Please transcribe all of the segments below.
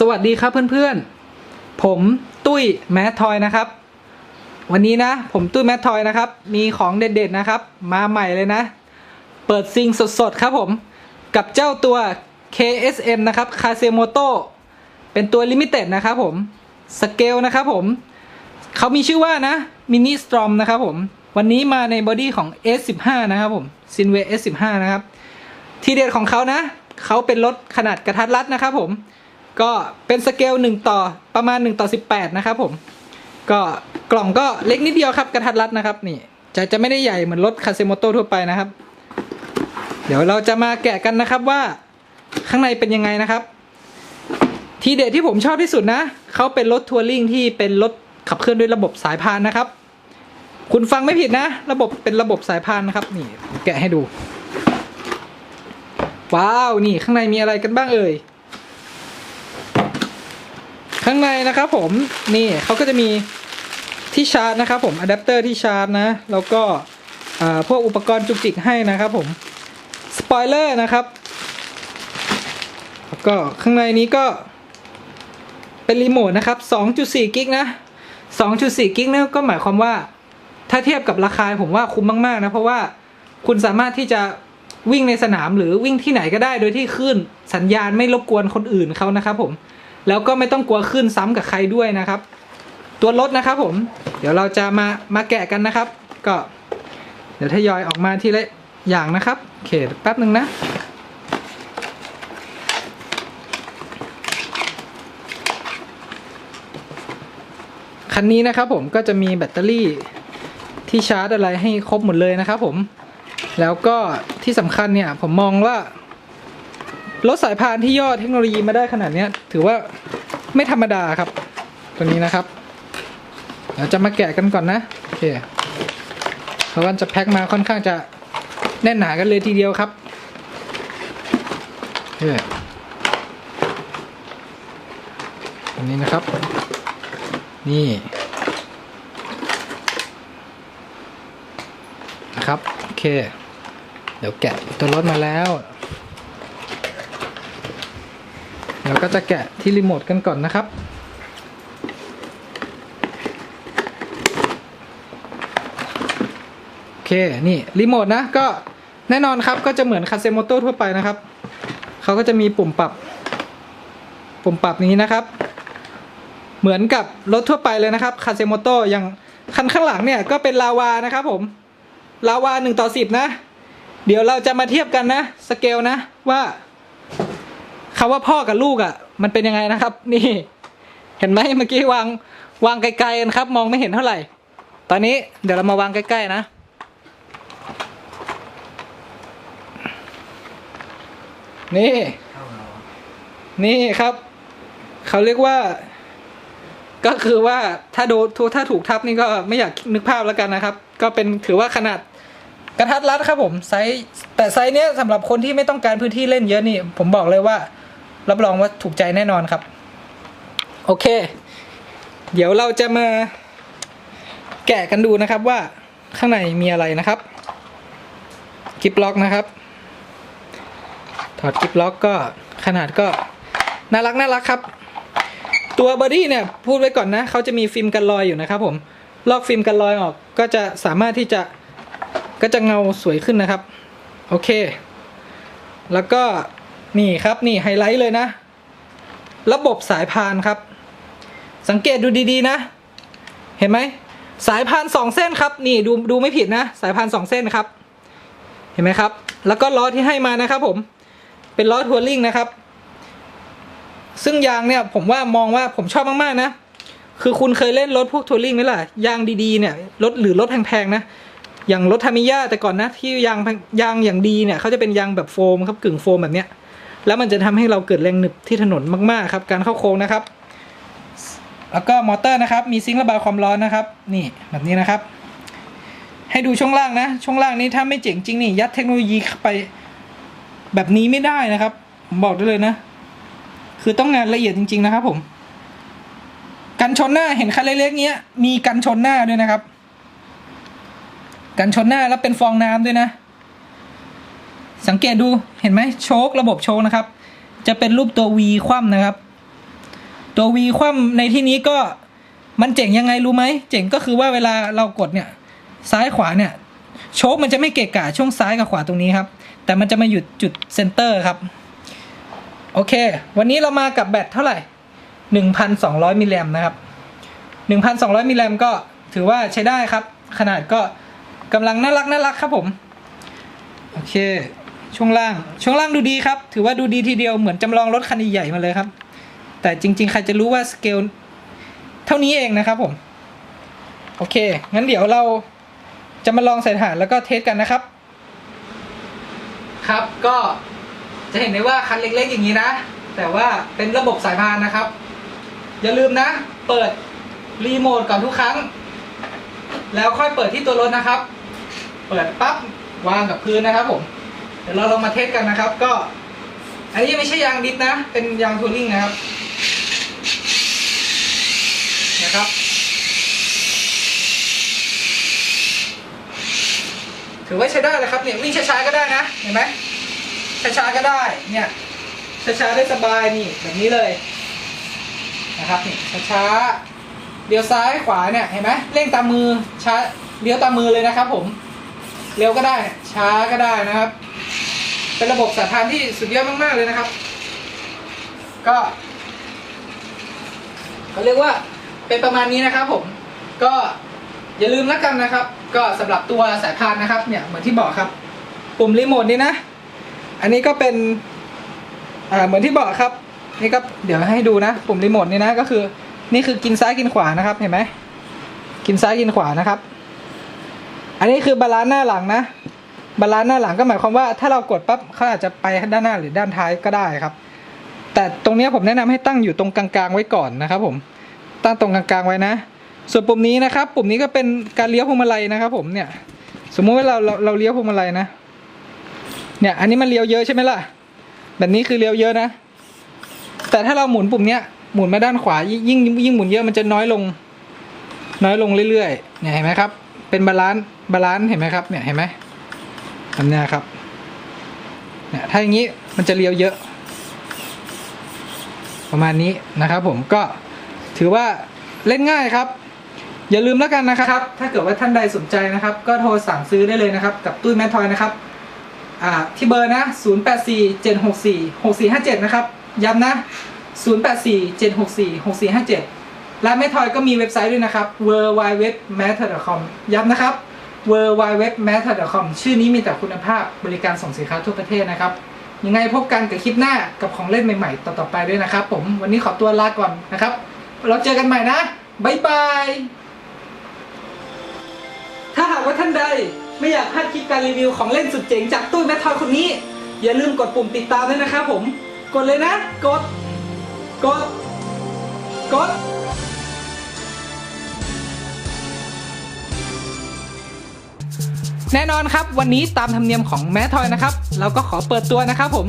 สวัสดีครับเพื่อนๆ ผมตุ้ยแมททอยนะครับ วันนี้นะ ผมตุ้ยแมททอยนะครับ มีของเด็ดๆนะครับ มาใหม่เลยนะ เปิดซิงสดๆครับผม กับเจ้าตัว KSM นะครับคาเซโมโตเป็นตัวลิมิเต็ดนะครับผมสเกลนะครับผม เขามีชื่อว่านะมินิสตรอมนะครับผม วันนี้มาในบอดี้ของ S15 นะครับผมซินเว S15 นะครับ ทีเด็ดของเขานะ เขาเป็นรถขนาดกระทัดรัดนะครับผม ก็เป็นสเกล1ต่อประมาณ 1 ต่อ 18 นะครับผมก็กล่องก็เล็กนิดเดียวครับกระทัดรัดนะครับนี่จะจะไม่ได้ใหญ่เหมือนรถคาเซโมโตทั่วไปนะครับ เดี๋ยวเราจะมาแกะกันนะครับว่าข้างในเป็นยังไงนะครับ ทีเด็ดที่ผมชอบที่สุดนะเขาเป็นรถทัวริงที่เป็นรถขับเคลื่อนด้วยระบบสายพานนะครับ คุณฟังไม่ผิดนะ ระบบเป็นระบบสายพานนะครับ นี่แกะให้ดู ว้าวนี่ข้างในมีอะไรกันบ้างเอ่ย ข้างในนะครับผมนี่เขาก็จะมีที่ชาร์จนะครับผมอะแดปเตอร์ที่ชาร์จนะแล้วก็พวกอุปกรณ์จุกจิกให้นะครับผมสปอยเลอร์นะครับแล้วก็ข้างในนี้ก็เป็นรีโมทนะครับ 2.4 กิกนะ 2.4 กิกนี่ก็หมายความว่าถ้าเทียบกับราคาผมว่าคุ้มมาก ๆ นะ เพราะว่าคุณสามารถที่จะวิ่งในสนามหรือวิ่งที่ไหนก็ได้ โดยที่คลื่นสัญญาณไม่รบกวนคนอื่นเขานะครับผม แล้วก็ไม่ต้องกลัวคลื่นซ้ำกับใครด้วยนะครับ ตัวรถนะครับผม เดี๋ยวเราจะมามาแกะกันนะครับ ก็ เดี๋ยวทยอยออกมาทีละอย่างนะครับโอเคแป๊บหนึ่งนะคันนี้นะครับผมก็จะมีแบตเตอรี่ที่ชาร์จอะไรให้ครบหมดเลยนะครับผม แล้วก็ที่สำคัญเนี่ยผมมองว่า รถสายพานที่ย่อเทคโนโลยีมาได้ขนาดนี้ถือว่าไม่ธรรมดาครับ ตัวนี้นะครับเดี๋ยวจะมาแกะกันก่อนนะโอเคเพราะว่าจะแพ็คมาค่อนข้างจะแน่นหนากันเลยทีเดียวครับโอเคอันนี้นะครับ นี่นะครับโอเค เดี๋ยวแกะตัวรถมาแล้ว เราก็จะแกะที่รีโมทกันก่อนนะครับ โอเค นี่รีโมทนะ ก็แน่นอนครับก็จะเหมือนคาเซโมโต้ทั่วไปนะครับ เขาก็จะมีปุ่มปรับ ปุ่มปรับนี้นะครับ เหมือนกับรถทั่วไปเลยนะครับคาเซโมโต้อย่างคันข้างหลังเนี่ยก็เป็นลาวานะครับผม ลาวาหนึ่งต่อสิบนะ เดี๋ยวเราจะมาเทียบกันนะ สเกลนะว่า คำว่าพ่อกับลูกอะ่ะ มันเป็นยังไงนะครับ นี่ เห็นไหมเมื่อกี้วางวางไกลๆกันครับ มองไม่เห็นเท่าไหร่ ตอนนี้เดี๋ยวเรามาวางใกล้ๆนะ นี่ นี่ครับ เขาเรียกว่า ก็คือว่าถ้าโดนถ้าถูกทับนี่ก็ไม่อยากนึกภาพแล้วกันนะครับ ก็เป็นถือว่าขนาดกระทัดรัดครับผมไซส์แต่ไซส์เนี้ยสำหรับคนที่ไม่ต้องการพื้นที่เล่นเยอะนี่ ผมบอกเลยว่า รับรองว่าถูกใจแน่นอนครับ โอเค เดี๋ยวเราจะมาแกะกันดูนะครับว่าข้างในมีอะไรนะครับกิบล็อกนะครับ ถอดกิบล็อกก็ขนาดก็น่ารักน่ารักครับ ตัวบอดี้เนี่ยพูดไว้ก่อนนะเขาจะมีฟิล์มกันรอยอยู่นะครับ ผมลอกฟิล์มกันรอยออกก็จะสามารถที่จะก็จะเงาสวยขึ้นนะครับ โอเค แล้วก็ นี่ครับนี่ไฮไลท์เลยนะ ระบบสายพานครับ สังเกตดูดีๆนะ เห็นไหมสายพานสองเส้นครับ นี่ดูดูไม่ผิดนะ สายพานสองเส้นครับ เห็นไหมครับ แล้วก็ล้อที่ให้มานะครับ ผม เป็นล้อทัวริงนะครับ ซึ่งยางเนี่ยผมว่ามองว่าผมชอบมากๆนะ คือคุณเคยเล่นรถพวกทัวริงไหมล่ะ ยางดีๆเนี่ยรถหรือรถแพงๆนะ อย่างรถทามิยาแต่ก่อนนะที่ยางยางอย่างดีเนี่ยเขาจะเป็นยางแบบโฟมครับกึ่งโฟมแบบเนี้ย แล้วมันจะทำให้เราเกิดแรงหนึบที่ถนนมากๆครับ การเข้าโค้งนะครับ แล้วก็มอเตอร์นะครับ มีซิงค์ระบายความร้อนนะครับ นี่แบบนี้นะครับ ให้ดูช่วงล่างนะ ช่วงล่างนี้ถ้าไม่เจ๋งจริงนี่ยัดเทคโนโลยีเข้าไปแบบนี้ไม่ได้นะครับผมบอกได้เลยนะ คือต้องงานละเอียดจริง ๆ นะครับ ผม กันชนหน้าเห็นคันเล็กๆเนี้ย มีกันชนหน้าด้วยนะครับ กันชนหน้าแล้วเป็นฟองน้ำด้วยนะ สังเกตดูเห็นไหมโชคระบบโชคนะครับ จะเป็นรูปตัว V คว่ำนะครับ ตัว V คว่ำในที่นี้ก็มันเจ๋งยังไงรู้ไหมเจ๋งก็คือว่าเวลาเรากดเนี่ยซ้ายขวาเนี่ยโชคมันจะไม่เกะกะช่วงซ้ายกับขวาตรงนี้ครับ แต่มันจะมาหยุดจุดเซนเตอร์ครับ โอเค วันนี้เรามากับแบตเท่าไหร่ 1,200 มิลลิแอมนะครับ 1,200 มิลลิแอมก็ถือว่าใช้ได้ครับ ขนาดก็กำลังน่ารักน่ารักครับผม โอเค ช่วงล่าง ช่วงล่างดูดีครับ ถือว่าดูดีทีเดียวเหมือนจำลองรถคันใหญ่มาเลยครับ แต่จริง ๆ ใครจะรู้ว่าสเกลเท่านี้เองนะครับผม โอเค งั้นเดี๋ยวเราจะมาลองใส่ถ่านแล้วก็เทสกันนะครับ ครับก็จะเห็นได้ว่าคันเล็ก ๆ อย่างนี้นะ แต่ว่าเป็นระบบสายพานนะครับ อย่าลืมนะ เปิดรีโมทก่อนทุกครั้ง แล้วค่อยเปิดที่ตัวรถนะครับ เปิดปั๊บวางกับพื้นนะครับผม ดี๋ยวเราลองมาเทสกันนะครับ ก็ อันนี้ไม่ใช่ยางดิสนะ เป็นยางทัวริงนะครับ นะครับ ถือว่าใช้ได้เลยครับเนี่ยวิ่งช้าๆก็ได้นะ เห็นไหมช้าๆก็ได้ เนี่ยช้าๆได้สบายนี่แบบนี้เลยนะครับนี่ช้าๆเลี้ยวซ้ายขวาเนี่ยเห็นไหมเร่งตามมือช้าเลี้ยวตามมือเลยนะครับ ผมเร็วก็ได้ ช้าก็ได้นะครับ เป็นระบบสายพานที่สุดยอดมาก ๆ เลยนะครับ ก็เขาเรียกว่าเป็นประมาณนี้นะครับผมก็อย่าลืมแล้วกันนะครับ ก็สำหรับตัวสายพานนะครับ เนี่ยเหมือนที่บอกครับ ปุ่มรีโมทนี่นะ อันนี้ก็เป็นอ่าเหมือนที่บอกครับ นี่ก็เดี๋ยวให้ดูนะ ปุ่มรีโมทนี่นะก็คือ นี่คือกินซ้ายกินขวานะครับ เห็นไหมกินซ้ายกินขวานะครับ อันนี้คือบาลานซ์หน้าหลังนะ บาลานซ์หน้าหลังก็หมายความว่าถ้าเรากดปั๊บเขาอาจจะไปด้านหน้าหรือด้านท้ายก็ได้ครับ แต่ตรงนี้ผมแนะนำให้ตั้งอยู่ตรงกลางๆไว้ก่อนนะครับผมตั้งตรงกลางๆไว้นะ ส่วนปุ่มนี้นะครับ ปุ่มนี้ก็เป็นการเลี้ยวพวงมาลัยนะครับ ผมเนี่ย สมมุติว่าเราเราเราเลี้ยวพวงมาลัยนะเนี่ยอันนี้มันเลี้ยวเยอะใช่ไหมล่ะ แบบนี้คือเลี้ยวเยอะนะ แต่ถ้าเราหมุนปุ่มเนี้ยหมุนมาด้านขวายิ่งยิ่งยิ่งหมุนเยอะมันจะน้อยลง น้อยลงเรื่อยๆเนี่ยเห็นไหมครับ เป็นบาลานซ์บาลานซ์เห็นไหมครับเนี่ยเห็นไหม แบบเนี้ยครับเนี่ยถ้าอย่างนี้มันจะเลี้ยวเยอะ ประมาณนี้นะครับ ผมก็ถือว่าเล่นง่ายครับ อย่าลืมแล้วกันนะครับ ถ้าเกิดว่าท่านใดสนใจนะครับ ก็โทรสั่งซื้อได้เลยนะครับ กับตุ้ยแมททอยนะครับที่เบอร์นะ 084 764 6457 นะครับ ย้ำนะ 084 764 6457ร้านแม่ทอยก็มีเว็บไซต์ด้วยนะครับ w w w m a t t e r c o m ย้ำนะครับ w w w m a t t e r c o m ชื่อนี้มีแต่คุณภาพบริการส่งสินค้าทั่วประเทศนะครับ ยังไงพบกันกับคลิปหน้ากับของเล่นใหม่ๆ ต่อๆไปด้วยนะครับ ผมวันนี้ขอตัวลาก่อนนะครับ เราเจอกันใหม่นะบ๊ายบายถ้าหากว่าท่านใดไม่อยากพลาดคลิปการรีวิวของเล่นสุดเจ๋งจากตู้แมททอยคนนี้ อย่าลืมกดปุ่มติดตามด้วยนะครับผม กดเลยนะ กด กด กด แน่นอนครับวันนี้ตามธรรมเนียมของแมททอยนะครับ เราก็ขอเปิดตัวนะครับผม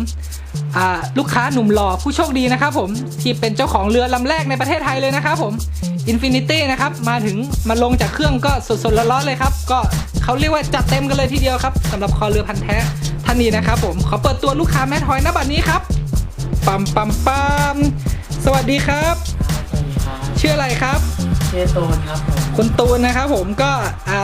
อ่าลูกค้าหนุ่มหล่อผู้โชคดีนะครับผมที่เป็นเจ้าของเรือลำแรกในประเทศไทยเลยนะครับผม Infinity นะครับมาถึงมาลงจากเครื่องก็สดๆร้อนๆเลยครับ ก็เขาเรียกว่าจัดเต็มกันเลยทีเดียวครับสำหรับคอเรือพันแท้ท่านนี้นะครับผมขอเปิดตัวลูกค้าแมททอยณบัดนี้ครับปั๊มปั๊มปั๊มสวัสดีครับสวัสดีครับชื่ออะไรครับชื่อตูนครับผมคุณตูนนะครับผมก็อ่า